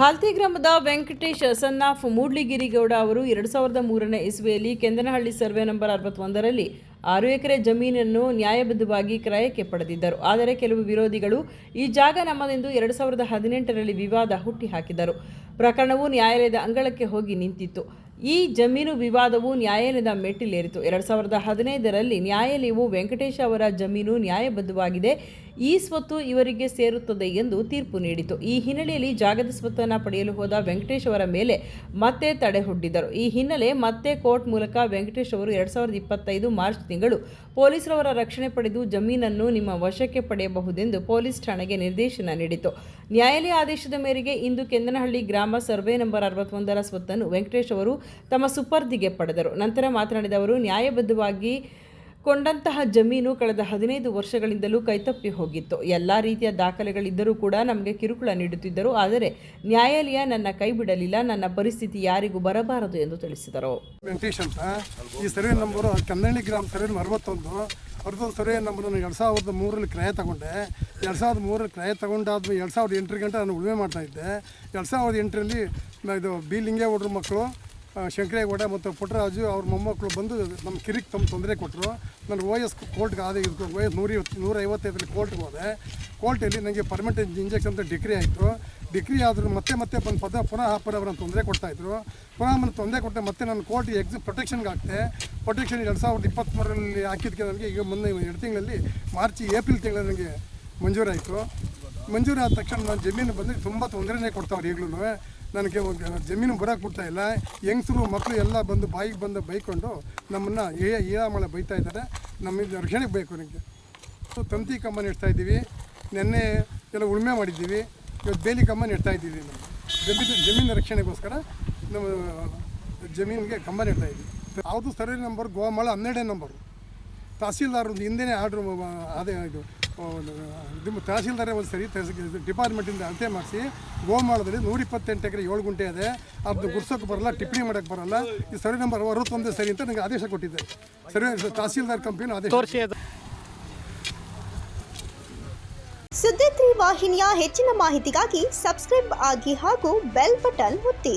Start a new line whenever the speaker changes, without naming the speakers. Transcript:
ಹಾಲ್ತಿ ಗ್ರಾಮದ ವೆಂಕಟೇಶ್ ಸನ್ನಾಫ್ ಮೂಡ್ಲಿಗಿರಿಗೌಡ ಅವರು ಎರಡು ಸಾವಿರದ ಮೂರನೇ ಇಸ್ವಿಯಲ್ಲಿ ಕೆಂದನಹಳ್ಳಿ ಸರ್ವೆ ನಂಬರ್ ಅರವತ್ತೊಂದರಲ್ಲಿ ಆರು ಎಕರೆ ಜಮೀನನ್ನು ನ್ಯಾಯಬದ್ಧವಾಗಿ ಕ್ರಯಕ್ಕೆ ಪಡೆದಿದ್ದರು. ಆದರೆ ಕೆಲವು ವಿರೋಧಿಗಳು ಈ ಜಾಗ ನಮ್ಮದೆಂದು ಎರಡು ಸಾವಿರದ ಹದಿನೆಂಟರಲ್ಲಿ ವಿವಾದ ಹುಟ್ಟಿಹಾಕಿದರು. ಪ್ರಕರಣವು ನ್ಯಾಯಾಲಯದ ಅಂಗಳಕ್ಕೆ ಹೋಗಿ ನಿಂತಿತ್ತು. ಈ ಜಮೀನು ವಿವಾದವು ನ್ಯಾಯಾಲಯದ ಮೆಟ್ಟಿಲೇರಿತು. ಎರಡು ಸಾವಿರದ ಹದಿನೈದರಲ್ಲಿ ನ್ಯಾಯಾಲಯವು ವೆಂಕಟೇಶ್ ಅವರ ಜಮೀನು ನ್ಯಾಯಬದ್ಧವಾಗಿದೆ. ಈ ಸ್ವತ್ತು ಇವರಿಗೆ ಸೇರುತ್ತದೆ ಎಂದು ತೀರ್ಪು ನೀಡಿತು. ಈ ಹಿನ್ನೆಲೆಯಲ್ಲಿ ಜಾಗದ ಸ್ವತ್ತನ್ನು ಪಡೆಯಲು ಹೋದ ವೆಂಕಟೇಶ್ ಅವರ ಮೇಲೆ ಮತ್ತೆ ತಡೆ ಒಡ್ಡಿದ್ದರು ಈ ಹಿನ್ನೆಲೆ ಮತ್ತೆ ಕೋರ್ಟ್ ಮೂಲಕ ವೆಂಕಟೇಶ್ ಅವರು ಎರಡು ಸಾವಿರದ ಇಪ್ಪತ್ತೈದು ಮಾರ್ಚ್ ತಿಂಗಳು ಪೊಲೀಸರವರ ರಕ್ಷಣೆ ಪಡೆದು ಜಮೀನನ್ನು ನಿಮ್ಮ ವಶಕ್ಕೆ ಪಡೆಯಬಹುದೆಂದು ಪೊಲೀಸ್ ಠಾಣೆಗೆ ನಿರ್ದೇಶನ ನೀಡಿತು. ನ್ಯಾಯಾಲಯ ಆದೇಶದ ಮೇರೆಗೆ ಇಂದು ಕೆಂದನಹಳ್ಳಿ ಗ್ರಾಮ ಸರ್ವೆ ನಂಬರ್ ಅರವತ್ತೊಂದರ ಸ್ವತ್ತನ್ನು ವೆಂಕಟೇಶ್ ಅವರು ತಮ್ಮ ಸುಪರ್ದಿಗೆ ಪಡೆದರು. ನಂತರ ಮಾತನಾಡಿದ ಅವರು, ನ್ಯಾಯಬದ್ಧವಾಗಿ ಕೊಂಡಂತಹ ಜಮೀನು ಕಳೆದ ಹದಿನೈದು ವರ್ಷಗಳಿಂದಲೂ ಕೈತಪ್ಪಿ ಹೋಗಿತ್ತು. ಎಲ್ಲ ರೀತಿಯ ದಾಖಲೆಗಳಿದ್ದರೂ ಕೂಡ ನಮಗೆ ಕಿರುಕುಳ ನೀಡುತ್ತಿದ್ದರು. ಆದರೆ ನ್ಯಾಯಾಲಯ ನನ್ನ ಕೈ ಬಿಡಲಿಲ್ಲ. ನನ್ನ ಪರಿಸ್ಥಿತಿ ಯಾರಿಗೂ ಬರಬಾರದು ಎಂದು ತಿಳಿಸಿದರು.
ವೆಂಕಟೇಶ್ ಅಂತ ಈ ಸರ್ವೆ ಗ್ರಾಮ ಸರ್ವೆ ಅರವತ್ತೊಂದು. ಅರವತ್ತೊಂದು ಸರ್ವೆ ನಂಬರನ್ನು ಎರಡು ಸಾವಿರದ ಮೂರರಲ್ಲಿ ಕ್ರಯ ತಗೊಂಡೆ. ಎರಡು ಸಾವಿರದ ಮೂರರಲ್ಲಿ ಕ್ರಯ ತಗೊಂಡಾದ್ಮೇಲೆ ಎರಡು ಸಾವಿರದ ಎಂಟರ ಗಂಟೆ ನಾನು ಉಳುಮೆ ಮಾಡ್ತಾಯಿದ್ದೆ ಎರಡು ಸಾವಿರದ ಎಂಟರಲ್ಲಿ ಇದು ಬಿ ಲಿಂಗೇಗೌಡರ ಮಕ್ಕಳು ಶಂಕರೇಗೌಡ ಮತ್ತು ಪುಟ್ಟರಾಜು ಅವ್ರ ಮೊಮ್ಮಕ್ಕಳು ಬಂದು ನಮ್ಮ ಕಿರಿಕ್ ತಮ್ಮ ತೊಂದರೆ ಕೊಟ್ಟರು. ನಾನು ಓ ಎಸ್ ಕೋರ್ಟ್ಗೆ ಆದ ಇದು ಓ ಎಸ್ ನೂರ ಐವತ್ತೈದರಲ್ಲಿ ಕೋರ್ಟ್ಗೆ ಹೋದೆ. ಕೋರ್ಟಲ್ಲಿ ನನಗೆ ಪರ್ಮನೆಂಟ್ ಇಂಜೆಕ್ಷನ್ ಅಂತ ಡಿಗ್ರಿ ಆಯಿತು. ಡಿಗ್ರಿ ಆದರೂ ಮತ್ತೆ ಮತ್ತೆ ಬಂದು ಪದ ಪುನಃ ಹಾಪರ್ ಅವರನ್ನು ತೊಂದರೆ ಕೊಡ್ತಾಯಿದ್ರು ಪುನಃ ಮನೆ ತೊಂದರೆ ಕೊಟ್ಟೆ ಮತ್ತೆ ನಾನು ಕೋರ್ಟ್ ಎಕ್ಸ್ ಪ್ರೊಟೆಕ್ಷನ್ಗೆ ಹಾಕ್ತೆ. ಪ್ರೊಟೆಕ್ಷನ್ ಎರಡು ಸಾವಿರದ ಇಪ್ಪತ್ತ್ಮೂರರಲ್ಲಿ ಹಾಕಿದ್ದಕ್ಕೆ ನನಗೆ ಈಗ ಮೊನ್ನೆ ಎರಡು ತಿಂಗಳಲ್ಲಿ ಮಾರ್ಚ್, ಏಪ್ರಿಲ್ ತಿಂಗಳಲ್ಲಿ ನನಗೆ ಮಂಜೂರಾಯಿತು. ಮಂಜೂರಾದ ತಕ್ಷಣ ನಾನು ಜಮೀನು ಬಂದರೆ ತುಂಬ ತೊಂದರೆನೇ ಕೊಡ್ತಾವ್ರು ಈಗಲೂ ನನಗೆ ಜಮೀನು ಬರೋಕ್ಕೆ ಬಿಡ್ತಾ ಇಲ್ಲ. ಹೆಂಗಸರು ಮಕ್ಕಳು ಎಲ್ಲ ಬಂದು ಬಾಯಿಗೆ ಬಂದು ಬೈಕೊಂಡು ನಮ್ಮನ್ನು ಏ ಏಳಾಮಳೆ ಬೈತಾ ಇದ್ದಾರೆ. ನಮ್ಮಿಂದ ರಕ್ಷಣೆಗೆ ಬೇಕು ನನಗೆ ತಂತಿ ಕಂಬ ನೆಡ್ತಾ ಇದ್ದೀವಿ. ನೆನ್ನೆ ಎಲ್ಲ ಉಳುಮೆ ಮಾಡಿದ್ದೀವಿ. ಇವತ್ತು ಬೇಲಿ ಕಂಬ ನೆಡ್ತಾ ಇದ್ದೀವಿ ನಾವು. ಜಮೀನು ಜಮೀನು ರಕ್ಷಣೆಗೋಸ್ಕರ ನಮ್ಮ ಜಮೀನಿಗೆ ಕಂಬ ನೆಡ್ತಾ ಇದ್ದೀವಿ. ಯಾವುದು ಸರ್ವೆ ನಂಬರ್ ಗೋವಾಮಳ ಹನ್ನೆರಡೇ ನಂಬರು. ತಹಸೀಲ್ದಾರ್ ಹಿಂದೆನೇ ಆರ್ಡ್ರು, ಅದೇ ಇದು. ಒಂದು ಇದು ತಹಸೀಲ್ದಾರೇ ಒಂದು ಸರಿ ಡಿಪಾರ್ಟ್ಮೆಂಟಿಂದ ಅಳತೆ ಮಾಡಿಸಿ ಗೋಮಾಳದಲ್ಲಿ ನೂರ ಇಪ್ಪತ್ತೆಂಟು ಎಕರೆ ಏಳು ಗುಂಟೆ ಇದೆ. ಅದು ಗುರ್ಸೋಕೆ ಬರಲ್ಲ ಟಿಪ್ಪಣಿ ಮಾಡೋಕ್ಕೆ ಬರಲ್ಲ. ಈ ಸರ್ವೆ ನಂಬರ್ ಅರವತ್ತೊಂದೇ ಸರಿ ಅಂತ ನನಗೆ ಆದೇಶ ಕೊಟ್ಟಿದ್ದೆ. ಸರ್ವೆ ತಹಸೀಲ್ದಾರ್ ಕಂಪ್ನಿನ ಆದೇಶ.
ಸುದ್ದಿ ತ್ರಿ ವಾಹಿನಿಯ ಹೆಚ್ಚಿನ ಮಾಹಿತಿಗಾಗಿ ಸಬ್ಸ್ಕ್ರೈಬ್ ಆಗಿ ಹಾಗೂ ಬೆಲ್ ಬಟನ್ ಒತ್ತಿ.